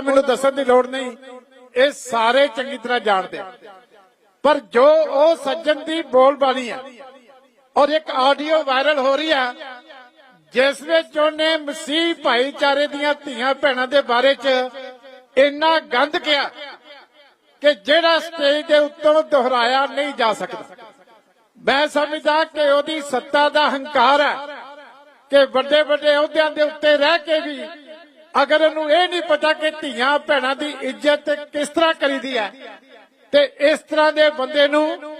ਮੈਨੂੰ ਦੱਸਣ ਦੀ ਲੋੜ ਨਹੀਂ। ਇਹ ਸਾਰੇ ਚੰਗੀ ਤਰ੍ਹਾਂ ਜਾਣਦੇ ਪਰ ਜੋ ਉਹ ਸੱਜਣ ਦੀ ਬੋਲਬਾਣੀ ਆ, ਔਰ ਇੱਕ ਆਡੀਓ ਵਾਇਰਲ ਹੋ ਰਹੀ ਆ, ਜਿਸ ਵਿੱਚ ਉਹਨੇ ਮਸੀਹ ਭਾਈਚਾਰੇ ਦੀਆਂ ਧੀਆਂ ਭੈਣਾਂ ਦੇ ਬਾਰੇ 'ਚ ਇੰਨਾ ਗੰਦ ਕਿਹਾ ਕਿ ਜਿਹੜਾ ਸਟੇਜ ਦੇ ਉੱਤੋਂ ਦੁਹਰਾਇਆ ਨਹੀਂ ਜਾ ਸਕਦਾ। ਮੈਂ ਸਮਝਦਾ ਕਿ ਉਹਦੀ ਸੱਤਾ ਦਾ ਹੰਕਾਰ ਹੈ ਕਿ ਵੱਡੇ ਵੱਡੇ ਅਹੁਦਿਆਂ ਦੇ ਉੱਤੇ ਰਹਿ ਕੇ ਵੀ ਅਗਰ ਉਹਨੂੰ ਇਹ ਨਹੀਂ ਪਤਾ ਕਿ ਧੀਆਂ ਭੈਣਾਂ ਦੀ ਇੱਜ਼ਤ ਕਿਸ ਤਰ੍ਹਾਂ ਕਰੀਦੀ ਹੈ, ਤੇ ਇਸ ਤਰ੍ਹਾਂ ਦੇ ਬੰਦੇ ਨੂੰ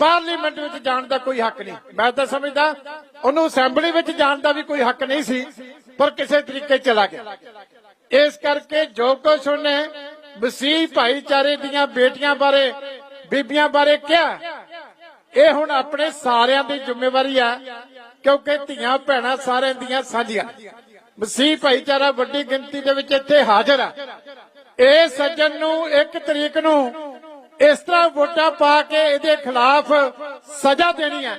ਪਾਰਲੀਮੈਂਟ ਵਿੱਚ ਜਾਣ ਦਾ ਕੋਈ ਹੱਕ ਨਹੀਂ। ਮੈਂ ਤਾਂ ਸਮਝਦਾ, ਉਹਨੂੰ ਅਸੈਂਬਲੀ ਵਿੱਚ ਜਾਣ ਦਾ ਵੀ ਕੋਈ ਹੱਕ ਨਹੀਂ ਸੀ, ਪਰ ਕਿਸੇ ਤਰੀਕੇ ਚਲਾ ਗਿਆ। ਇਸ ਕਰਕੇ ਜੋ ਕੁਛ ਉਹਨੇ ਵਸੀਹ ਭਾਈਚਾਰੇ ਦੀਆਂ ਬੇਟੀਆਂ ਬਾਰੇ, ਬੀਬੀਆਂ ਬਾਰੇ ਕਿਹਾ, ਇਹ ਹੁਣ ਆਪਣੇ ਸਾਰਿਆਂ ਦੀ ਜ਼ਿੰਮੇਵਾਰੀ ਆ ਕਿਉਂਕਿ ਧੀਆਂ ਭੈਣਾਂ ਸਾਰਿਆਂ ਦੀਆਂ ਸਾਂਝੀਆਂ। ਮਸੀਹ ਭਾਈਚਾਰਾ ਵੱਡੀ ਗਿਣਤੀ ਦੇ ਵਿੱਚ ਇੱਥੇ ਹਾਜ਼ਰ ਆ। ਇਹ ਸੱਜਣ ਨੂੰ, ਇੱਕ ਤਰੀਕ ਨੂੰ ਇਸ ਤਰ੍ਹਾਂ ਵੋਟਾਂ ਪਾ ਕੇ ਇਹਦੇ ਖਿਲਾਫ ਸਜ਼ਾ ਦੇਣੀ ਹੈ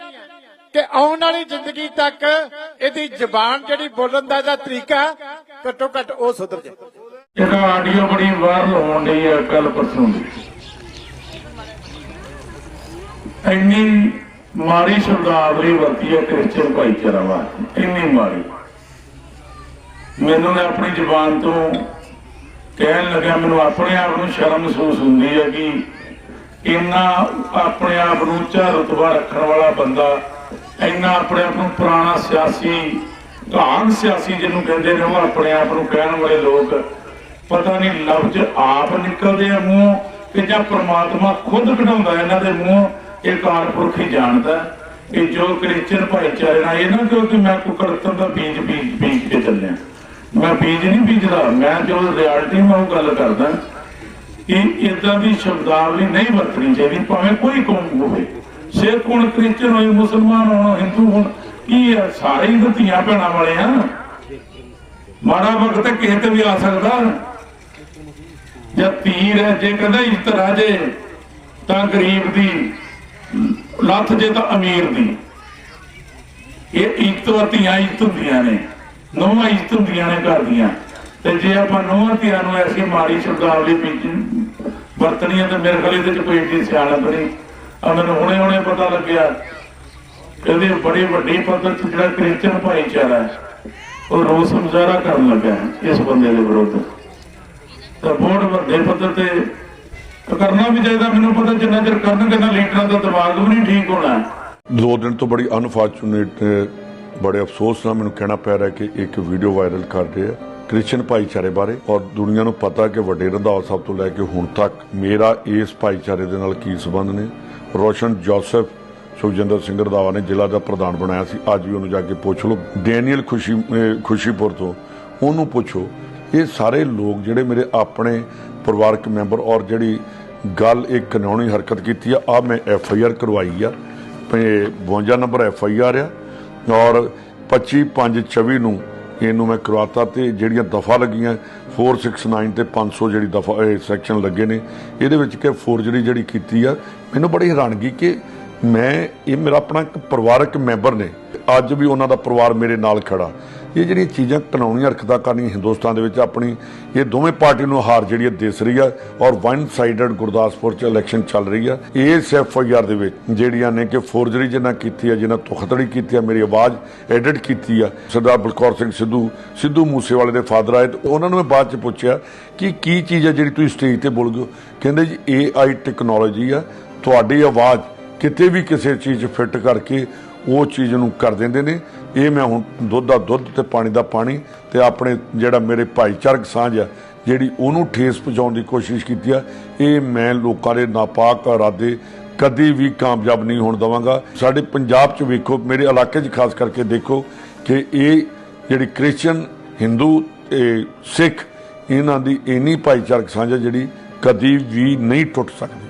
ਕਿ ਆਉਣ ਵਾਲੀ ਜ਼ਿੰਦਗੀ ਤੱਕ ਇਹਦੀ ਜ਼ਬਾਨ ਜਿਹੜੀ ਬੋਲਣ ਦਾ ਇਹਦਾ ਤਰੀਕਾ ਘੱਟੋ ਘੱਟ ਉਹ ਸੁਧਰ ਜਾਏ। ਇੱਕ ਆਡੀਓ ਬੜੀ ਵਾਇਰਲ ਹੋਣ ਡਈ ਹੈ ਕੱਲ ਪਰਸੋਂ ਦੀ। ਇੰਨੀ ਮਾੜੀ ਸ਼ਬਦਾਵਲੀ ਵਰਤੀ ਹੈ ਕ੍ਰਿਸਚੀਅਨ ਭਾਈਚਾਰਾ ਵਾਸਤੇ, ਇੰਨੀ ਮਾੜੀ। ਮੈਨੂੰ ਨੇ ਆਪਣੀ ਜ਼ੁਬਾਨ ਤੋਂ ਕਹਿਣ ਲੱਗਾ ਮੈਨੂੰ ਆਪਣੇ ਆਪ ਨੂੰ ਸ਼ਰਮ ਮਹਿਸੂਸ ਹੁੰਦੀ ਹੈ ਕਿ ਇੰਨਾ ਆਪਣੇ ਆਪ ਨੂੰ ਉੱਚਾ ਰੁਤਬਾ ਰੱਖਣ ਵਾਲਾ ਬੰਦਾ, ਇੰਨਾ ਆਪਣੇ ਆਪ ਨੂੰ ਪੁਰਾਣਾ ਸਿਆਸੀ ਘਾਣ ਸਿਆਸੀ ਜਿਹਨੂੰ ਕਹਿੰਦੇ ਨੇ, ਉਹ ਆਪਣੇ ਆਪ ਨੂੰ ਕਹਿਣ ਵਾਲੇ ਲੋਕ ਪਤਾ ਨਹੀਂ ਲਫ਼ਜ਼ ਆਪ ਨਿਕਲਦੇ ਆ ਮੂੰਹ ਕਿ ਜਾਂ ਪ੍ਰਮਾਤਮਾ ਖੁਦ ਕਢਾਉਂਦਾ ਇਹਨਾਂ ਦੇ ਮੂੰਹ, ਇਹ ਕਾਲਪੁਰਖ ਹੀ ਜਾਣਦਾ। ਕਿ ਜੋ ਕ੍ਰਿਸ਼ਚਨ ਭਾਈਚਾਰੇ ਨਾਲ, ਇਹ ਨਾ ਕਿਉਂਕਿ ਮੈਂ ਕੁਕੜਤਨ ਦਾ ਬੀਜ ਬੀਜ ਬੀਜ ਕੇ ਚੱਲਿਆ ਮੈਂ ਬੀਜ ਨਹੀਂ ਬੀਜਦਾ। ਮੈਂ ਜੋ ਰਿਐਲਿਟੀ ਮੈਂ ਗੱਲ ਕਰਦਾ ਕਿ ਇਦਾਂ ਦੀ ਸ਼ਬਦਾਵਲੀ ਨਹੀਂ ਵਰਤਣੀ ਚਾਹੀਦੀ, ਭਾਵੇਂ ਕੋਈ ਕੌਮ ਹੋਵੇ। ਸਿੱਖ ਹੁਣ ਕ੍ਰਿਸਚਨ ਹੋਏ, ਮੁਸਲਮਾਨ ਹੋਣ ਹਿੰਦੂ ਹੋਣ, ਕੀ ਹੈ ਸਾਰੇ ਹੀ ਧੀਆਂ ਭੈਣਾਂ ਵਾਲੇ ਆ? ਮਾੜਾ ਵਕਤ ਹੈ ਕਿਸੇ ਤੇ ਵੀ ਆ ਸਕਦਾ। ਜਾਂ ਤੀਰ ਹੈ, ਜੇ ਕਹਿੰਦਾ ਇੱਜ਼ਤ ਰਾਜੇ ਤਾਂ ਗਰੀਬ ਦੀ ਲੱਥ ਜੇ ਤਾਂ ਅਮੀਰ ਦੀ। ਇਹ ਇੱਜ਼ਤ ਵਰਤੀਆਂ ਇੱਜ਼ਤ ਹੁੰਦੀਆਂ ਨੇ। ਨੋਹਾਂ ਇੱਜ਼ਤ ਹੁੰਦੀਆਂ ਨੇ ਘਰ ਦੀਆਂ। ਤੇ ਜੇ ਆਪਾਂ ਨੋਹਾਂ ਧੀਆਂ ਨੂੰ ਐਸੀ ਮਾੜੀ ਸ਼ਬਦਾਵਲੀ ਵਿੱਚ ਵਰਤਣੀਆਂ ਤੇ ਮੇਰੇ ਖਿਆਲ ਇਹਦੇ ਚ ਕੋਈ ਏਡੀ ਸਿਆਣਪ ਨਹੀਂ। ਆ ਮੈਨੂੰ ਹੁਣੇ ਹੁਣੇ ਪਤਾ ਲੱਗਿਆ, ਇਹਦੇ ਬੜੀ ਵੱਡੀ ਪੱਧਰ ਤੇ ਜਿਹੜਾ ਕ੍ਰਿਸਚਨ ਭਾਈਚਾਰਾ ਹੈ, ਉਹ ਰੋਸ ਮੁਜ਼ਾਹਰਾ ਕਰਨ ਲੱਗਾ ਇਸ ਬੰਦੇ ਦੇ ਵਿਰੁੱਧ। ਤਾਂ ਬਹੁਤ ਵੱਡੇ ਪੱਧਰ ਤੇ ਕਰਨਾ ਵੀ ਚਾਹੀਦਾ, ਮੈਨੂੰ ਪਤਾ ਜਿੰਨਾ ਚਿਰ ਕਰਨਗੇ ਨਾ ਲੀਡਰਾਂ ਦਾ ਦਿਮਾਗ ਵੀ ਨਹੀਂ ਠੀਕ ਹੋਣਾ। ਦੋ ਦਿਨ ਤੋਂ ਬੜੀ ਅਨਫੋਰਚੂਨੇਟ ਬੜੇ ਅਫਸੋਸ ਨਾਲ ਮੈਨੂੰ ਕਹਿਣਾ ਪੈ ਰਿਹਾ ਕਿ ਇੱਕ ਵੀਡੀਓ ਵਾਇਰਲ ਕਰ ਰਿਹਾ ਆ ਕ੍ਰਿਸਚੀਅਨ ਭਾਈਚਾਰੇ ਬਾਰੇ ਔਰ ਦੁਨੀਆ ਨੂੰ ਪਤਾ ਕਿ ਵੱਡੇ ਰੰਧਾਵਾ ਸਾਹਿਬ ਤੋਂ ਲੈ ਕੇ ਹੁਣ ਤੱਕ ਮੇਰਾ ਇਸ ਭਾਈਚਾਰੇ ਦੇ ਨਾਲ ਕੀ ਸਬੰਧ ਨੇ। ਰੋਸ਼ਨ ਜੋਸਫ, ਸੁਖਜਿੰਦਰ ਸਿੰਘ ਰੰਧਾਵਾ ਨੇ ਜ਼ਿਲ੍ਹਾ ਦਾ ਪ੍ਰਧਾਨ ਬਣਾਇਆ ਸੀ। ਅੱਜ ਵੀ ਉਹਨੂੰ ਜਾ ਕੇ ਪੁੱਛ ਲਓ। ਡੈਨੀਅਲ ਖੁਸ਼ੀ ਖੁਸ਼ੀਪੁਰ ਤੋਂ ਉਹਨੂੰ ਪੁੱਛੋ। ਇਹ ਸਾਰੇ ਲੋਕ ਜਿਹੜੇ ਮੇਰੇ ਆਪਣੇ ਪਰਿਵਾਰਕ ਮੈਂਬਰ ਔਰ ਜਿਹੜੀ ਗੱਲ ਇੱਕ ਕਾਨੂੰਨੀ ਹਰਕਤ ਕੀਤੀ ਆ ਆ ਮੈਂ ਐਫ ਆਈ ਆਰ ਕਰਵਾਈ ਆ। ਤੇ 52 ਨੰਬਰ ਐਫ ਆਈ ਆਰ ਆ। ਔਰ 25 5 24 ਨੂੰ ਇਹਨੂੰ ਮੈਂ ਕਰਵਾਤਾ ਤੇ ਜਿਹੜੀਆਂ ਦਫਾ ਲੱਗੀਆਂ 469 ਤੇ 500 ਜਿਹੜੀ ਦਫਾ ਸੈਕਸ਼ਨ ਲੱਗੇ ਨੇ, ਇਹਦੇ ਵਿੱਚ ਕਿ ਫੋਰਜਰੀ ਜਿਹੜੀ ਕੀਤੀ ਆ, ਮੈਨੂੰ ਬੜੀ ਹੈਰਾਨਗੀ ਕਿ ਮੈਂ, ਇਹ ਮੇਰਾ ਆਪਣਾ ਇੱਕ ਪਰਿਵਾਰਕ ਮੈਂਬਰ ਨੇ, ਅੱਜ ਵੀ ਉਹਨਾਂ ਦਾ ਪਰਿਵਾਰ ਮੇਰੇ ਨਾਲ ਖੜਾ। ਇਹ ਜਿਹੜੀਆਂ ਚੀਜ਼ਾਂ ਕਾਨੂੰਨੀ ਹਰਕਤਾਂ ਕਰਨੀਆਂ ਹਿੰਦੁਸਤਾਨ ਦੇ ਵਿੱਚ ਆਪਣੀ, ਇਹ ਦੋਵੇਂ ਪਾਰਟੀ ਨੂੰ ਹਾਰ ਜਿਹੜੀ ਹੈ ਦਿਸ ਰਹੀ ਆ ਔਰ ਵਨ ਸਾਈਡਡ ਗੁਰਦਾਸਪੁਰ ਚ ਇਲੈਕਸ਼ਨ ਚੱਲ ਰਹੀ ਆ ਇਸ ਐਫ ਆਈ ਆਰ ਦੇ ਵਿੱਚ ਜਿਹੜੀਆਂ ਨੇ ਕਿ ਫੋਰਜਰੀ ਜਿਹਨਾਂ ਕੀਤੀ ਹੈ ਜਿਹਨਾਂ ਧੋਖਾਧੜੀ ਕੀਤੀ ਆ ਮੇਰੀ ਆਵਾਜ਼ ਐਡਿਟ ਕੀਤੀ ਆ ਸਰਦਾਰ ਬਲਕੌਰ ਸਿੰਘ ਸਿੱਧੂ ਸਿੱਧੂ ਮੂਸੇਵਾਲੇ ਦੇ ਫਾਦਰ ਆਏ ਤੇ ਉਹਨਾਂ ਨੂੰ ਮੈਂ ਬਾਅਦ ਚ ਪੁੱਛਿਆ ਕਿ ਕੀ ਚੀਜ਼ ਹੈ ਜਿਹੜੀ ਤੁਸੀਂ ਸਟੇਜ ਤੇ ਬੋਲ ਗਏ ਕਹਿੰਦੇ ਜੀ ਏ ਆਈ ਟੈਕਨੋਲੋਜੀ ਆ ਤੁਹਾਡੀ ਆਵਾਜ਼ ਕਿਤੇ ਵੀ ਕਿਸੇ ਚੀਜ਼ ਫਿੱਟ ਕਰਕੇ ਉਹ ਚੀਜ਼ ਨੂੰ ਕਰ ਦਿੰਦੇ ਨੇ। ਇਹ ਮੈਂ ਹੁਣ ਦੁੱਧ ਦਾ ਦੁੱਧ ਤੇ ਪਾਣੀ ਦਾ ਪਾਣੀ ਤੇ ਆਪਣੇ ਜਿਹੜਾ ਮੇਰੇ ਭਾਈਚਾਰਕ ਸਾਂਝ ਆ, ਜਿਹੜੀ ਉਹਨੂੰ ਠੇਸ ਪਹੁੰਚਾਉਣ ਦੀ ਕੋਸ਼ਿਸ਼ ਕੀਤੀ ਆ, ਇਹ ਮੈਂ ਲੋਕਾਂ ਦੇ ਨਾਪਾਕ ਇਰਾਦੇ ਕਦੀ ਵੀ ਕਾਮਯਾਬ ਨਹੀਂ ਹੋਣ ਦਵਾਂਗਾ। ਸਾਡੇ ਪੰਜਾਬ 'ਚ ਵੇਖੋ, ਮੇਰੇ ਇਲਾਕੇ 'ਚ ਖਾਸ ਕਰਕੇ ਦੇਖੋ ਕਿ ਇਹ ਜਿਹੜੀ ਕ੍ਰਿਸਚੀਅਨ ਹਿੰਦੂ ਤੇ ਸਿੱਖ, ਇਹਨਾਂ ਦੀ ਇੰਨੀ ਭਾਈਚਾਰਕ ਸਾਂਝ ਆ ਜਿਹੜੀ ਕਦੀ ਵੀ ਨਹੀਂ ਟੁੱਟ ਸਕਦੀ।